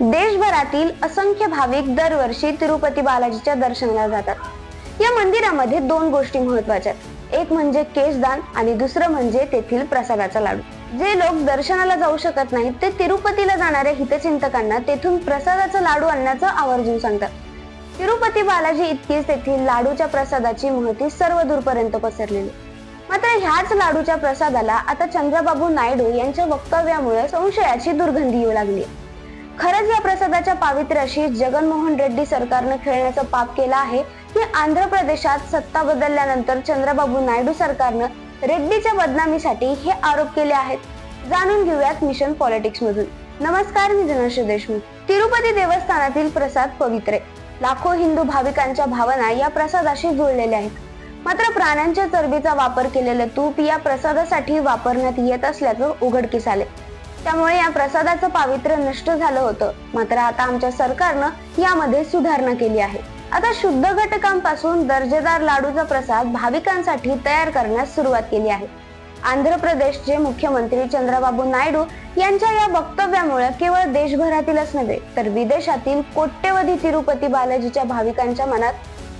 देशभरातील असंख्य भाविक दरवर्षी तिरुपती बालाजीच्या दर्शनाला जातात. या मंदिरामध्ये दोन गोष्टी महत्त्वाच्या एक म्हणजे केशदान आणि दुसरं म्हणजे तेथील प्रसादाचा लाडू. जे लोक दर्शनाला जाऊ शकत नाहीत ते तिरुपतीला जाणाऱ्या हितचिंतकांना तेथून प्रसादाचा लाडू आणण्याचं आवर्जून सांगतात. तिरुपती बालाजी इतकीच तेथील लाडूच्या प्रसादाची महती सर्व दूरपर्यंत पसरलेली. मात्र ह्याच लाडूच्या प्रसादाला आता चंद्रबाबू नायडू यांच्या वक्तव्यामुळे संशयाची दुर्गंधी येऊ लागली खरंच या प्रसादाच्या पावित्र्याशी जगनमोहन रेड्डी सरकारनं खेळण्याचं पाप केलं आहे. की आंध्र प्रदेशात सत्ता बदलल्यानंतर चंद्रबाबू नायडू सरकारनं रेड्डीच्या बदनामीसाठी हे आरोप केले आहेत. जाणून घेऊयात मिशन पॉलिटिक्स मधून नमस्कार मी धनश्री देशमुख. तिरुपती देवस्थानातील प्रसाद पवित्रे. लाखो हिंदू भाविकांच्या भावना या प्रसादाशी जुळलेल्या आहेत. मात्र प्राण्यांच्या चरबीचा वापर केलेलं तूप या प्रसादासाठी वापरण्यात येत असल्याचं उघडकीस आले त्यामुळे या प्रसादाचं पावित्र्य नष्ट झालं होतं. मात्र आता आमच्या सरकारनं यामध्ये सुधारणा केली आहे. आता शुद्ध घटकांपासून दर्जेदार लाडूचा प्रसाद भाविकांसाठी तयार करण्यास सुरुवात केली आहे. आंध्र प्रदेशचे मुख्यमंत्री चंद्रबाबू नायडू यांच्या या वक्तव्यामुळे केवळ देशभरातीलच नव्हे तर विदेशातील कोट्यवधी तिरुपती बालाजीच्या भाविकांच्या मनात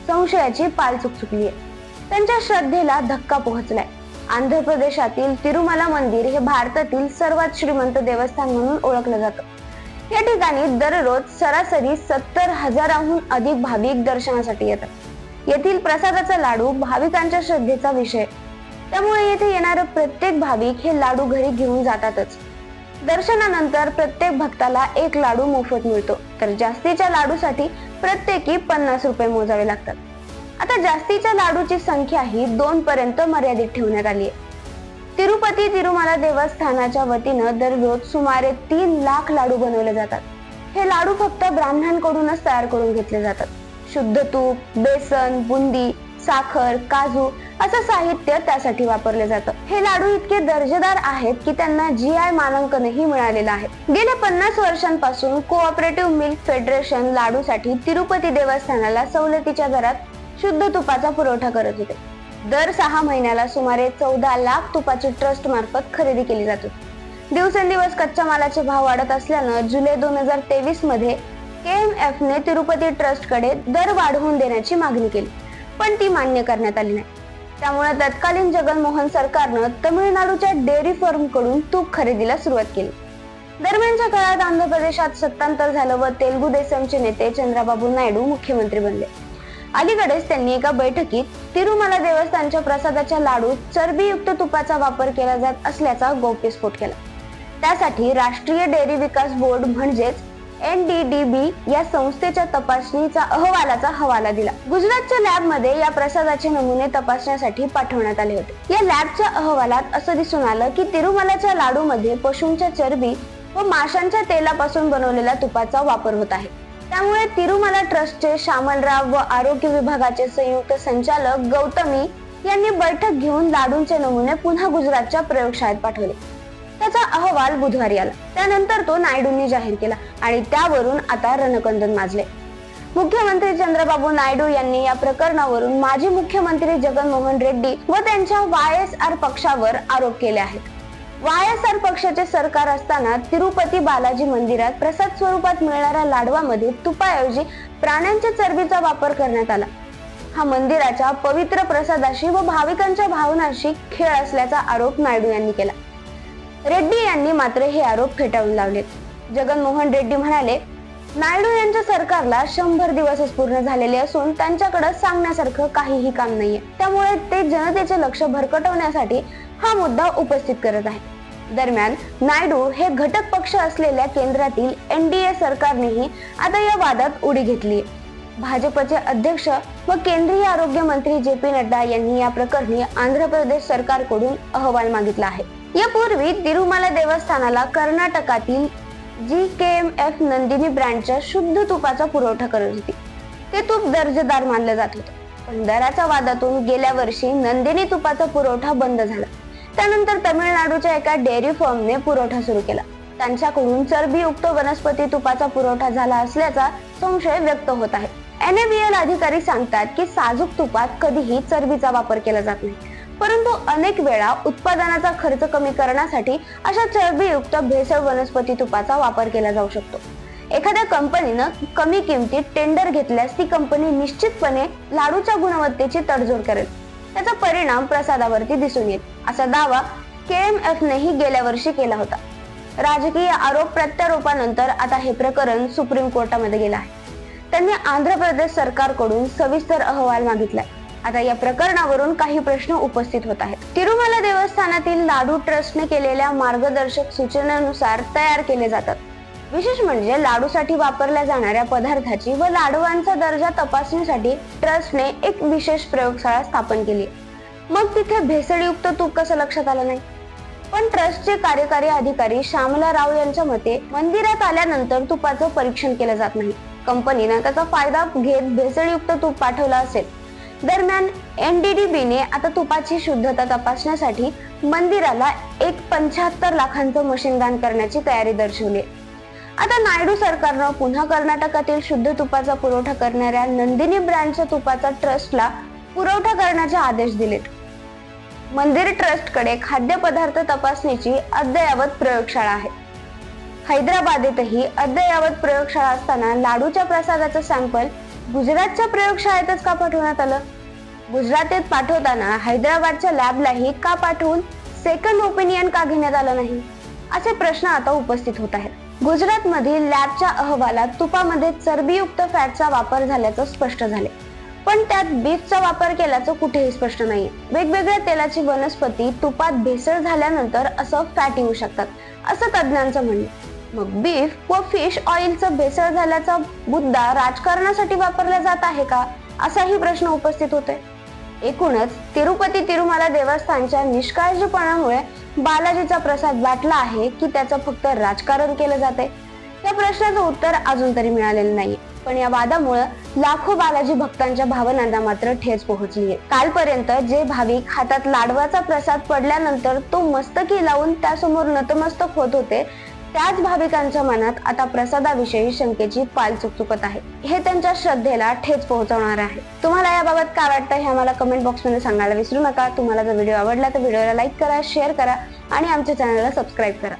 संशयाची पाल चुकचुकली आहे त्यांच्या श्रद्धेला धक्का पोहोचलाय. आंध्र प्रदेशातील तिरुमला मंदिर हे भारतातील सर्वात श्रीमंत देवस्थान म्हणून ओळखलं जातं. या ठिकाणी दररोज सरासरी सत्तर हजाराहून अधिक भाविक दर्शनासाठी येतात. येथील प्रसादाचा लाडू भाविकांच्या श्रद्धेचा विषय. त्यामुळे येथे येणारे प्रत्येक भाविक हे लाडू घरी घेऊन जातातच. दर्शनानंतर प्रत्येक भक्ताला एक लाडू मोफत मिळतो. तर जास्तीच्या लाडूसाठी प्रत्येकी पन्नास रुपये मोजावे लागतात. आता जास्तीच्या लाडूची संख्या ही दोन पर्यंत मर्यादित ठेवण्यात आली आहे. तिरुपती तिरुमाला देवस्थानाच्या वतीनं दररोज सुमारे तीन लाख लाडू बनवले जातात. हे लाडू फक्त ब्राह्मणांकडूनच तयार करून घेतले जातात. शुद्ध तूप बेसन बुंदी साखर काजू असं साहित्य त्यासाठी वापरले जातं. हे लाडू इतके दर्जेदार आहेत की त्यांना जी आय मानांकनही मिळालेलं आहे. गेल्या पन्नास वर्षांपासून कोऑपरेटिव्ह मिल्क फेडरेशन लाडूसाठी तिरुपती देवस्थानाला सवलतीच्या दरात शुद्ध तुपाचा पुरवठा करत होते. दर सहा महिन्याला सुमारे चौदा लाख तुपाची ट्रस्ट मार्फत खरेदी केली जात होती. दिवसेंदिवस कच्च्या मालाचे भाव वाढत असल्यानं जुलै दोन हजार तेवीसमध्ये केएमएफ ने तिरुपती ट्रस्टकडे दर वाढवून देण्याची मागणी केली पण ती मान्य करण्यात आली नाही. त्यामुळे तत्कालीन जगनमोहन सरकारनं तमिळनाडूच्या डेअरी फर्मकडून तूप खरेदीला सुरुवात केली. दरम्यानच्या काळात आंध्र प्रदेशात सत्तांतर झालं व तेलगू देसमचे नेते चंद्राबाबू नायडू मुख्यमंत्री बनले. अलीकडेच त्यांनी एका बैठकीत तिरुमला देवस्थानच्या प्रसादाच्या लाडूत चरबीयुक्त तुपाचा वापर केला जात असल्याचा गौप्यस्फोट केला. त्यासाठी राष्ट्रीय डेअरी विकास बोर्ड म्हणजेच एन डी डी बी या संस्थेच्या तपासणीचा अहवालाचा हवाला दिला. गुजरातच्या लॅबमध्ये या प्रसादाचे नमुने तपासण्यासाठी पाठवण्यात आले होते. या लॅबच्या अहवालात असं दिसून आलं की तिरुमलाच्या लाडू मध्ये पशूंच्या चरबी व माशांच्या तेलापासून बनवलेल्या तुपाचा वापर होत आहे. त्यामुळे तिरुमला ट्रस्टचे श्यामलराव व आरोग्य विभागाचे संयुक्त संचालक गौतमी यांनी बैठक घेऊन लाडूंचे नमुने पुन्हा गुजरातच्या प्रयोगशाळेत पाठवले. त्याचा अहवाल बुधवारी आला. त्यानंतर तो नायडूंनी जाहीर केला आणि त्यावरून आता रणकंदन माजले. मुख्यमंत्री चंद्रबाबू नायडू यांनी या प्रकरणावरून माजी मुख्यमंत्री जगनमोहन रेड्डी व त्यांच्या वाय एस आर पक्षावर आरोप केले आहेत. वाय एस आर पक्षाचे सरकार असताना तिरुपती बालाजी मंदिरात प्रसाद स्वरूपात मिळणाऱ्या लाडवामध्ये तुपाऐवजी प्राण्यांच्या चरबीचा वापर करण्यात आला. हा मंदिराच्या पवित्र प्रसादाशी व भाविकांच्या भावनाशी खेळ असल्याचा आरोप नायडू यांनी केला. रेड्डी यांनी मात्र हे आरोप फेटाळून लावले. जगनमोहन रेड्डी म्हणाले नायडू यांच्या सरकारला शंभर दिवसच पूर्ण झालेले असून त्यांच्याकडे सांगण्यासारखं काहीही काम नाहीये. त्यामुळे ते जनतेचे लक्ष भरकटवण्यासाठी हा मुद्दा उपस्थित करत आहे. दरम्यान नायडू हे घटक पक्ष असलेल्या केंद्रातील एनडीए सरकारनेही आता या वादात उडी घेतली भाजपचे अध्यक्ष व केंद्रीय आरोग्य मंत्री जे पी नड्डा यांनी या प्रकरणी आंध्र प्रदेश सरकारकडून अहवाल मागितला आहे. यापूर्वी तिरुमला देवस्थानाला कर्नाटकातील G K M F Nandini ब्रँडच्या शुद्ध तुपाचा पुरवठा करत होती. ते तूप दर्जेदार मानलं जात होतं. पण दराच्या वादातून गेल्या वर्षी नंदिनी तुपाचा पुरवठा बंद झाला. त्यानंतर तमिळनाडूच्या एका डेअरी फर्मने पुरवठा सुरू केला. त्यांच्याकडून चरबीयुक्त वनस्पती तुपाचा पुरवठा झाला असल्याचा संशय व्यक्त होत आहे. एनएबीएल अधिकारी सांगतात की साजूक तुपात कधीही चरबीचा वापर केला जात नाही. परंतु अनेक वेळा उत्पादनाचा खर्च कमी करण्यासाठी अशा चरबीयुक्त भेसळ वनस्पती तुपाचा वापर केला जाऊ शकतो. एखाद्या कंपनीनं कमी किमतीत टेंडर घेतल्यास ती कंपनी निश्चितपणे लाडूच्या गुणवत्तेची तडजोड करेल. त्याचा परिणाम प्रसादावरती दिसून येईल. असा दावा केएमएफ नेही गेल्या वर्षी केला होता. राजकीय आरोप प्रत्यारोपानंतर आता हे प्रकरण सुप्रीम कोर्टामध्ये गेलं आहे. त्यांनी आंध्र प्रदेश सरकारकडून सविस्तर अहवाल मागितलाय. आता या प्रकरणावरून काही प्रश्न उपस्थित होत आहेत. तिरुमला देवस्थानातील लाडू ट्रस्टने केलेल्या मार्गदर्शक सूचनेनुसार तयार केले जातात. विशेष म्हणजे लाडूसाठी वापरल्या जाणाऱ्या पदार्थाची व लाडवांचा दर्जा तपासणीसाठी ट्रस्टने एक विशेष प्रयोगशाळा स्थापन केली मग तिथे भेसळयुक्त तूप कसं लक्षात आलं नाही? पण ट्रस्टचे कार्यकारी अधिकारी श्यामला राव यांच्या मते मंदिरात आल्यानंतर तुपाचं परीक्षण केलं जात नाही. कंपनीनं त्याचा फायदा घेत भेसळयुक्त तूप पाठवला असेल. दरम्यान एनडीडीबीने आता तुपाची शुद्धता तपासण्यासाठी मंदिराला एक पंच्याहत्तर लाखांचं मशीन दान करण्याची तयारी दर्शवली आता नायडू सरकारनं पुन्हा कर्नाटकातील शुद्ध तुपाचा पुरवठा करणाऱ्या नंदिनी ब्रँडच्या तुपाचा ट्रस्टला पुरवठा करण्याचे आदेश दिलेत. मंदिर ट्रस्टकडे खाद्यपदार्थ तपासणीची अद्ययावत प्रयोगशाळा आहे. हैदराबादेतही अद्ययावत प्रयोगशाळा असताना लाडूच्या प्रसादाचं सॅम्पल गुजरातच्या प्रयोगशाळेतच का पाठवण्यात आलं? गुजरातेत पाठवताना हैदराबादच्या लॅबलाही का पाठवून सेकंड ओपिनियन का घेण्यात आलं नाही? असे प्रश्न आता उपस्थित होत आहेत. गुजरातमधील लॅबच्या अहवालात तुपामध्ये चरबीयुक्त फॅटचा वापर झाल्याचं स्पष्ट झाले पण त्यात बीफचा वापर केल्याचं कुठेही स्पष्ट नाही. वेगवेगळ्या तेलाची वनस्पती तुपात भेसळ झाल्यानंतर असं फॅट येऊ शकतात असं तज्ज्ञांचं म्हणणं. मग बीफ व फिश ऑइलचं भेसळ झाल्याचा मुद्दा राजकारणासाठी वापरला जात आहे का? असाही प्रश्न उपस्थित होतोय. एकूणच तिरुपती तिरुमाला देवस्थानच्या निष्काळजीपणामुळे बालाजीचा प्रसाद वाटला आहे की त्याचं फक्त राजकारण केलं जाते या प्रश्नाचं उत्तर अजून तरी मिळालेलं नाही पण या वादामुळे लाखो बालाजी भक्तांच्या भावनांना मात्र ठेच पोहोचली आहे. कालपर्यंत जे भाविक हातात लाडवाचा प्रसाद पडल्यानंतर तो मस्तकी लावून त्यासमोर नतमस्तक होत होते त्याच भाविकांच्या मनात आता प्रसादाविषयी शंकेची पाल चुकचुकत आहे. हे त्यांच्या श्रद्धेला ठेच पोहोचवणार आहे. तुम्हाला याबाबत काय वाटतं हे आम्हाला कमेंट बॉक्समध्ये सांगायला विसरू नका. तुम्हाला जर व्हिडिओ आवडला तर व्हिडिओला लाईक करा शेअर करा आणि आमच्या चॅनलला सबस्क्राईब करा.